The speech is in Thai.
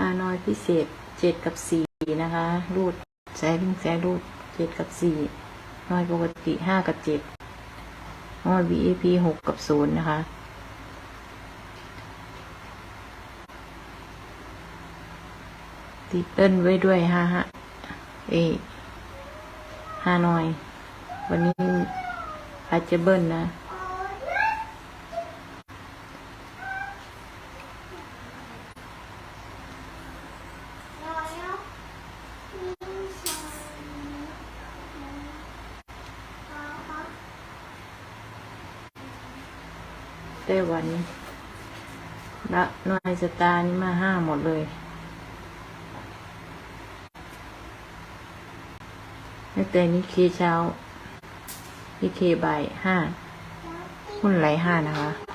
ฮานอยพิเศษเจ็ดกับสี่นะคะ รูดแสวิ่งแสรูดเจ็ดกับสี่น้อยปกติห้ากับเจ็ดนอย VIP หกกับศูนย์นะคะ ติดเติ้ลไว้ด้วยห้าฮะเอห้าน่อย วันนี้อาจจะเบิ้ลนะ ไต้หวันละนอยสตานี่มาห้าหมดเลย แต่นี้เคเช้านี่เคบ่ายห้าหุ้นไหลห้านะคะ